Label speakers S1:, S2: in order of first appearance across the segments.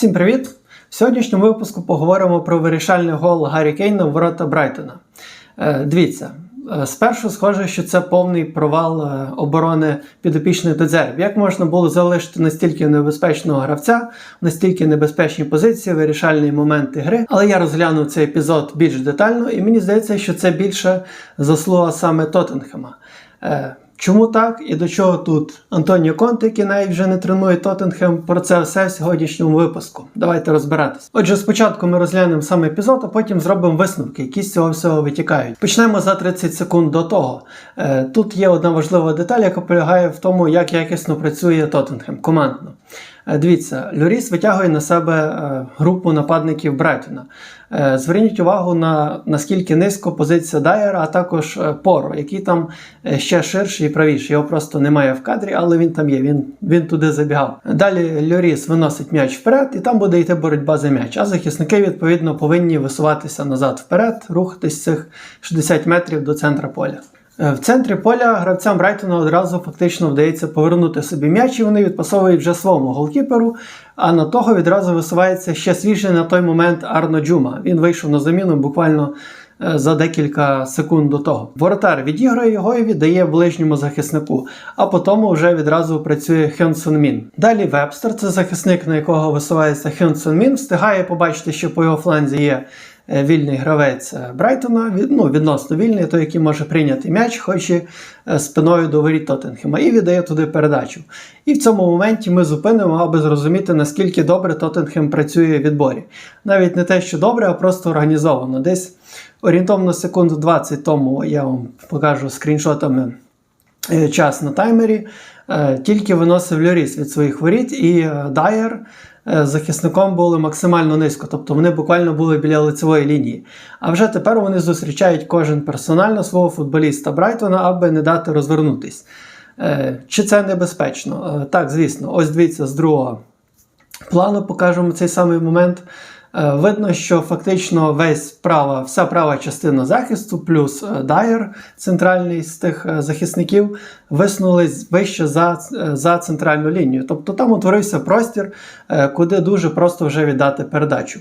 S1: Всім привіт! В сьогоднішньому випуску поговоримо про вирішальний гол Гаррі Кейна в ворота Брайтона. Е, дивіться, е, спершу схоже, що це повний провал е, оборони підопічних дозерів. Як можна було залишити настільки небезпечного гравця, настільки небезпечні позиції, вирішальні моменти гри. Але я розглянув цей епізод більш детально, і мені здається, що це більше заслуга саме Тоттенхема. Чому так і до чого тут Антоніо Конте, який навіть вже не тренує Тоттенхем, про це все в сьогоднішньому випуску. Давайте розбиратись. Отже, спочатку ми розглянемо сам епізод, а потім зробимо висновки, які з цього всього витікають. Почнемо за 30 секунд до того. Е, Тут є одна важлива деталь, яка полягає в тому, як якісно працює Тоттенхем командно. Е, Дивіться, Льоріс витягує на себе е, групу нападників Брайтона. Е, Зверніть увагу на наскільки низько позиція Дайера, а також Поро, який там ще ширший і правіший. Його просто немає в кадрі, але він там є. Він, він туди забігав. Далі Льоріс виносить м'яч вперед, і там буде йти боротьба за м'яч. А захисники відповідно повинні висуватися назад вперед, рухатись цих 60 метрів до центра поля. Е, В центрі поля гравцям Брайтона одразу фактично вдається повернути собі м'яч, і вони відпасовують вже своєму голкіперу. А на того відразу висувається ще свіжий на той момент Арно Джума. Він вийшов на заміну буквально е, за декілька секунд до того. Воротар відіграє його і віддає ближньому захиснику, а потім вже відразу працює Хьонсон Мін. Далі Вебстер, це захисник, на якого висувається Хьонсон Мін, встигає побачити, що по його фланзі є вільний гравець е, Брайтона, ну, відносно вільний, той, який може прийняти м'яч, хоч і е, спиною до воріт Тоттенхема, і віддає туди передачу. І в цьому моменті ми зупинимо, аби зрозуміти, наскільки добре Тоттенхем працює в відборі. Навіть не те, що добре, а просто організовано. Десь орієнтовно секунд 20 тому я вам покажу скріншотами е, час на таймері. Е, Тільки виносив Льоріс від своїх воріт, і е, Дайер е, захисником були максимально низько, тобто вони буквально були біля лицевої лінії. А вже тепер вони зустрічають кожен персонально свого футболіста Брайтона, аби не дати розвернутись. Е, Чи це небезпечно? Е, Так, звісно, ось дивіться з другого плану покажемо цей самий момент. Е, Видно, що фактично весь права, вся права частина захисту, плюс е, Дайер, центральний з тих е, захисників, висунулись вище за, за центральну лінію. Тобто там утворився простір, куди дуже просто вже віддати передачу.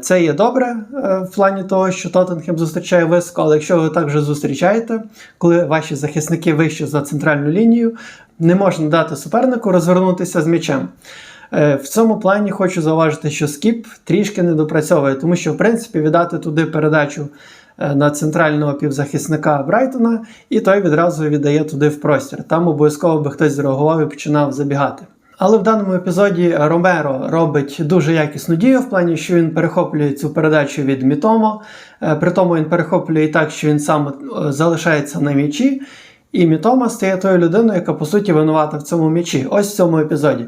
S1: Це є добре в плані того, що Тоттенхем зустрічає високо, але якщо ви так вже зустрічаєте, коли ваші захисники вище за центральну лінію, не можна дати супернику розвернутися з м'ячем. Е, В цьому плані хочу зауважити, що скіп трішки не допрацьовує, тому що, в принципі, віддати туди передачу е, на центрального півзахисника Брайтона, і той відразу віддає туди в простір. Там обов'язково би хтось зреагував і починав забігати. Але в даному епізоді Ромеро робить дуже якісну дію в плані, що він перехоплює цю передачу від Мітомо. Е, При тому він перехоплює і так, що він сам залишається на м'ячі. І Мітома стає тою людиною, яка по суті винувата в цьому м'ячі. Ось в цьому епізоді.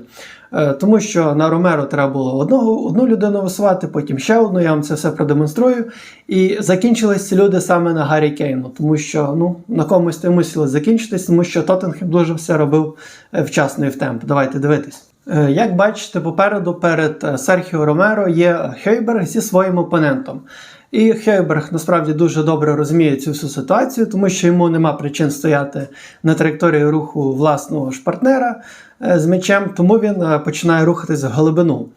S1: Е, Тому що на Ромеро треба було одного, одну людину висувати, потім ще одну, я вам це все продемонструю. І закінчились ці люди саме на Гаррі Кейну, тому що ну, на комусь ти мусили закінчитись, тому що Тоттенхем дуже все робив е, вчасно і в темп. Давайте дивитись. Е, Як бачите, попереду перед е, Серхіо Ромеро є Хейберг зі своїм опонентом. І Хейберг насправді дуже добре розуміє цю всю ситуацію, тому що йому нема причин стояти на траєкторії руху власного ж партнера е, з м'ячем, тому він починає рухатись в глибину.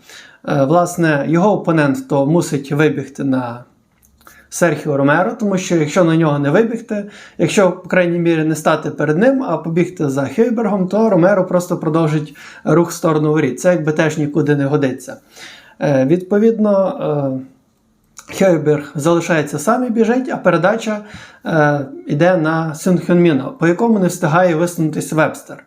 S1: Власне, його опонент то мусить вибігти на Серхіо Ромеро, тому що якщо на нього не вибігти, якщо, по крайній мірі, не стати перед ним, а побігти за Хейбергом, то Ромеро просто продовжить рух в сторону воріт. Це якби теж нікуди не годиться. Е, Відповідно. е, Хейберг залишається сам і біжить, а передача е, йде на Сюнхенміна, по якому не встигає висунутися Вебстер.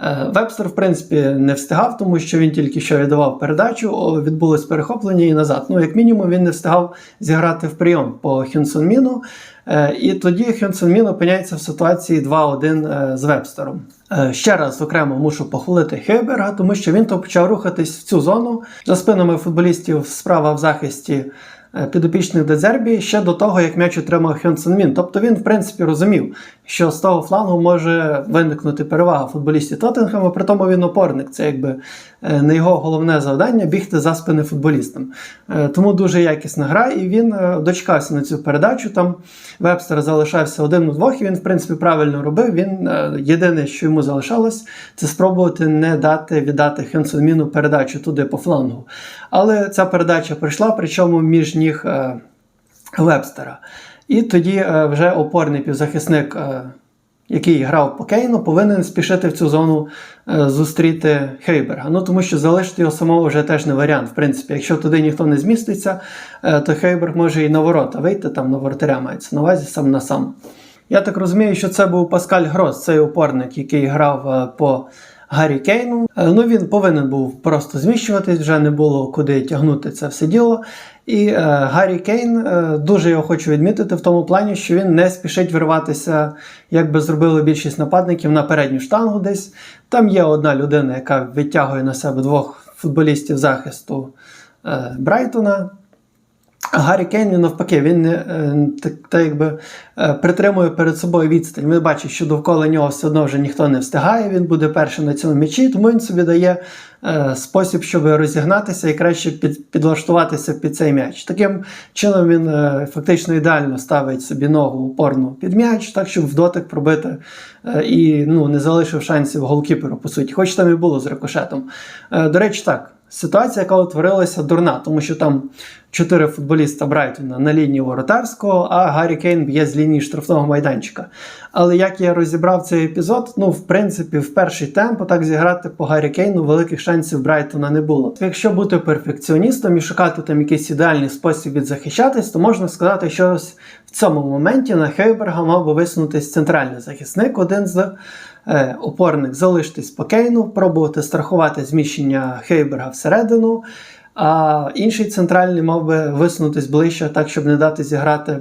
S1: Е, Вебстер, в принципі, не встигав, тому що він тільки що віддавав передачу, відбулось перехоплення і назад. Ну, як мінімум, він не встигав зіграти в прийом по Хюнсонміну. Е, і тоді Хюнсонмін опиняється в ситуації 2-1 е, з Вебстером. Ще раз окремо мушу похвалити Хейберга, тому що він то почав рухатись в цю зону за спинами футболістів справа в захисті підопічних Дезербі ще до того, як м'яч отримав Хьонсен Мін. Тобто він, в принципі, розумів, що з того флангу може виникнути перевага футболістів Тоттенхема, при тому він опорник. Це якби е, не його головне завдання бігти за спини футболістам. Е, Тому дуже якісна гра, і він е, дочекався на цю передачу. Там Вебстер залишався один у двох, і він, в принципі, правильно робив. Він єдине, що йому залишалось, це спробувати не дати віддати Хенсонміну передачу туди по флангу. Але ця передача прийшла, причому між ніг Вебстера. І тоді е, вже опорний півзахисник, е, який грав по Кейну, повинен спішити в цю зону е, зустріти Хейберга. Ну тому що залишити його самого вже теж не варіант. В принципі, якщо туди ніхто не зміститься, то Хейберг може і на ворота вийти, там на воротаря мається на увазі сам на сам. Я так розумію, що це був Паскаль Грос, цей опорник, який грав по Гаррі Кейну. Е, Ну він повинен був просто зміщуватись, вже не було куди тягнути це все діло. І е, Гаррі Кейн е, дуже його хочу відмітити в тому плані, що він не спішить вирватися, як би зробили більшість нападників на передню штангу десь. Там є одна людина, яка відтягує на себе двох футболістів захисту е, Брайтона. Гаррі Кейн він навпаки, він е, так, так якби е, притримує перед собою відстань. Ми бачимо, що довкола нього все одно вже ніхто не встигає. Він буде першим на цьому м'ячі, тому він собі дає е, спосіб, щоб розігнатися і краще під, підлаштуватися під цей м'яч. Таким чином він фактично ідеально ставить собі ногу опорну під м'яч, так щоб в дотик пробити і ну, не залишив шансів голкіперу, по суті, хоч там і було з рикошетом. До речі, так. Ситуація, яка утворилася, дурна, тому що там чотири футболіста Брайтона на лінії воротарського, а Гаррі Кейн б'є з лінії штрафного майданчика. Але як я розібрав цей епізод, ну, в принципі, в перший темп так зіграти по Гаррі Кейну великих шансів Брайтона не було. Якщо бути перфекціоністом і шукати там якийсь ідеальний спосіб відзахищатись, то можна сказати, що ось в цьому моменті на Хейберга мав би висунутись центральний захисник, один з опорник залишитись по Кейну, пробувати страхувати зміщення Хейберга всередину. А інший центральний мав би висунутись ближче, так, щоб не дати зіграти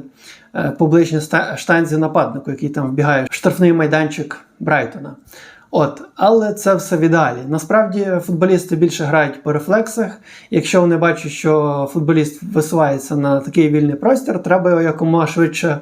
S1: е, по ближній ста- штанзі нападнику, який там вбігає в штрафний майданчик Брайтона. От, але це все в ідеалі. Насправді футболісти більше грають по рефлексах. Якщо вони бачать, що футболіст висувається на такий вільний простір, треба його якомога швидше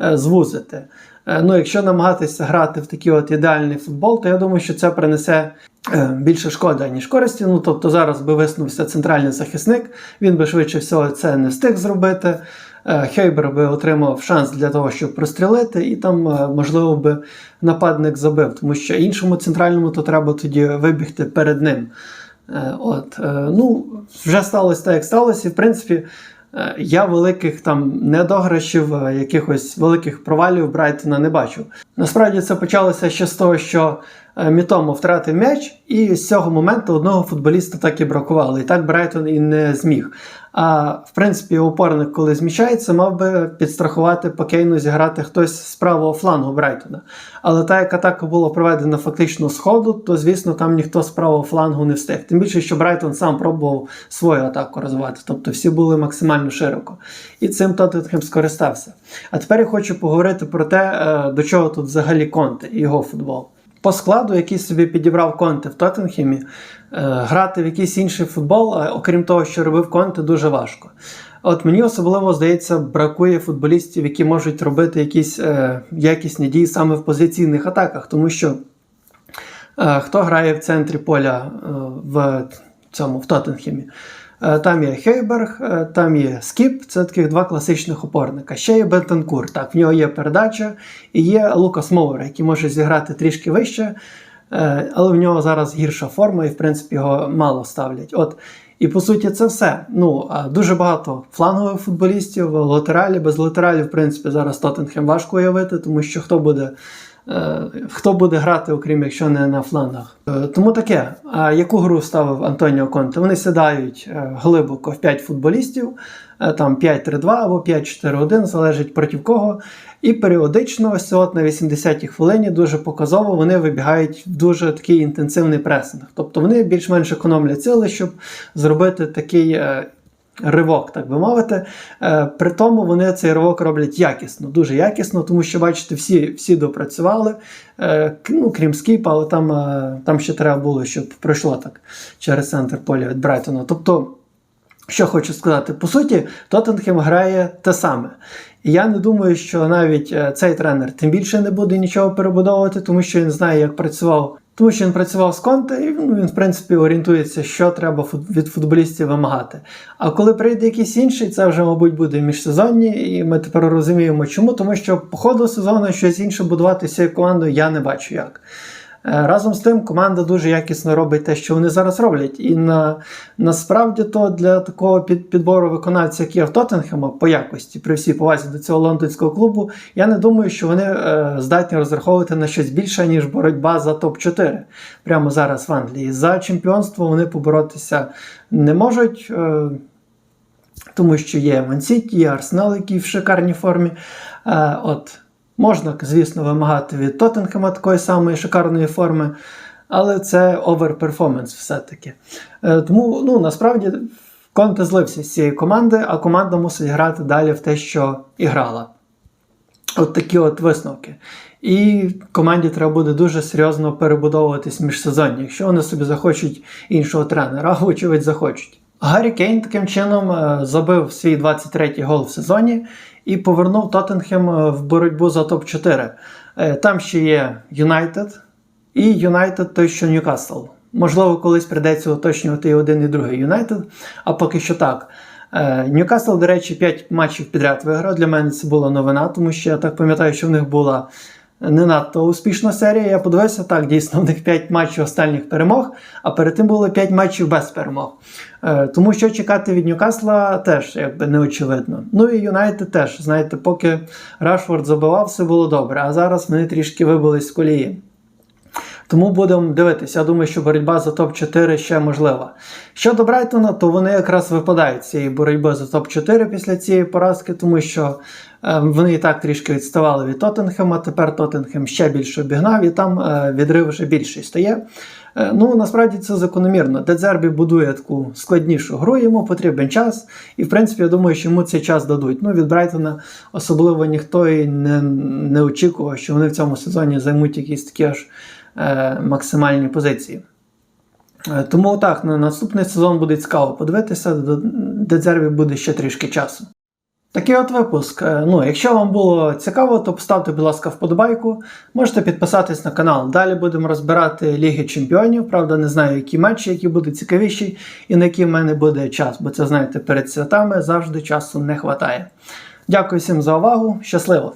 S1: е, звузити. Е, Ну, якщо намагатися грати в такий от ідеальний футбол, то я думаю, що це принесе е, більше шкоди, ніж користі. Ну, тобто зараз би виснувся центральний захисник, він би швидше всього це не встиг зробити. Е, Хейбер би отримав шанс для того, щоб прострілити, і там, можливо, би нападник забив, тому що іншому центральному то треба тоді вибігти перед ним. От, ну, вже сталося так, як сталося, і в принципі. Е, Я великих там недограшів, е, якихось великих провалів Брайтона не бачу. Насправді це почалося ще з того, що Мітомо втратив м'яч, і з цього моменту одного футболіста так і бракувало. І так Брайтон і не зміг. А в принципі, опорник, коли зміщається, мав би підстрахувати по Кейну зіграти хтось з правого флангу Брайтона. Але так як атака була проведена фактично з ходу, то звісно там ніхто з правого флангу не встиг. Тим більше, що Брайтон сам пробував свою атаку розвивати, тобто всі були максимально широко. І цим Тоттенхем скористався. А тепер я хочу поговорити про те, е, до чого тут взагалі Конте і його футбол. По складу, який собі підібрав Конте в Тоттенхемі, е, грати в якийсь інший футбол, е, окрім того, що робив Конте, дуже важко. От мені особливо здається, бракує футболістів, які можуть робити якісь е, якісні дії саме в позиційних атаках, тому що хто грає в центрі поля в цьому в Тоттенхемі? Е, Там є Хейберг, е, там є Скіп, це таких два класичних опорника. Ще є Бентенкур. Так, в нього є передача, і є Лукас Моуер, який може зіграти трішки вище, е, але в нього зараз гірша форма, і в принципі його мало ставлять. От. І по суті, це все. Ну, дуже багато флангових футболістів, латералі, без латералів, в принципі, зараз Тоттенхем важко уявити, тому що хто буде. Е, Хто буде грати, окрім якщо не на флангах? Е, Тому таке. А яку гру ставив Антоніо Конте? Вони сідають е, глибоко в 5 футболістів, там 5-3-2 або 5-4-1, залежить проти кого. І періодично, ось от на 80-й хвилині, дуже показово вони вибігають в дуже такий інтенсивний пресинг. Тобто вони більш-менш економлять сили, щоб зробити такий. Ривок, так би мовити. Е, При тому вони цей ривок роблять якісно, дуже якісно, тому що, бачите, всі всі допрацювали, е, ну, крім скіпа, але там, е, там ще треба було, щоб пройшло так через центр поля від Брайтона. Тобто Що хочу сказати, по суті, Тоттенхем грає те саме. І я не думаю, що навіть цей тренер тим більше не буде нічого перебудовувати, тому що він знає, як працював. Тому що він працював з Конте, і він, він, в принципі, орієнтується, що треба від футболістів вимагати. А коли прийде якийсь інший, це вже, мабуть, буде міжсезонні, і ми тепер розуміємо, чому, тому що по ходу сезону щось інше будувати цією командою я не бачу як. Е, Разом з тим, команда дуже якісно робить те, що вони зараз роблять. І на, насправді то для такого під, підбору виконавця, як є в Тоттенхема, по якості, при всій повазі до цього лондонського клубу, я не думаю, що вони е, здатні розраховувати на щось більше, ніж боротьба за топ-4 прямо зараз в Англії. За чемпіонство вони поборотися не можуть. Е, тому що є Мансіті, є Арсенал, який в шикарній формі. Е, от, можна, звісно, вимагати від Тоттенхема такої самої шикарної форми, але це оверперформанс все-таки. Е, тому ну, насправді Конте злився з цієї команди, а команда мусить грати далі в те, що і грала. От такі от висновки. І команді треба буде дуже серйозно перебудовуватись міжсезонні, якщо вони собі захочуть іншого тренера, а вочевидь захочуть. Гаррі Кейн таким чином е, забив свій 23-й гол в сезоні і повернув Тоттенхем е, в боротьбу за топ-4. Е, Там ще є Юнайтед і Юнайтед той, що Ньюкасл. Можливо, колись прийдеться уточнювати і один, і другий Юнайтед, а поки що так. Е, Ньюкасл, до речі, 5 матчів підряд виграв. Для мене це була новина, тому що я так пам'ятаю, що в них була не надто успішна серія. Я подивився, так, дійсно, в них 5 матчів останніх перемог, а перед тим було 5 матчів без перемог. Е, Тому що чекати від Ньюкасла теж якби не очевидно. Ну і Юнайтед теж, знаєте, поки Рашфорд забивав, все було добре, а зараз вони трішки вибились з колії. Тому будемо дивитися. Я думаю, що боротьба за топ-4 ще можлива. Щодо Брайтона, то вони якраз випадають з цієї боротьби за топ-4 після цієї поразки, тому що вони і так трішки відставали від Тоттенхема. Тепер Тоттенхем ще більше обігнав, і там е, відрив вже більший стає. Е, ну насправді це закономірно. Дедзербі будує таку складнішу гру, йому потрібен час. І в принципі, я думаю, що йому цей час дадуть. Ну, від Брайтона особливо ніхто і не, не очікував, що вони в цьому сезоні займуть якісь такі аж е, максимальні позиції. Е, Тому так, на наступний сезон буде цікаво подивитися, до Дедзербі буде ще трішки часу. Такий от випуск. Е, Ну, якщо вам було цікаво, то поставте, будь ласка, вподобайку. Можете підписатись на канал. Далі будемо розбирати Ліги Чемпіонів. Правда, не знаю, які матчі, які будуть цікавіші, і на які в мене буде час, бо це знаєте, перед святами завжди часу не вистачає. Дякую всім за увагу. Щасливо!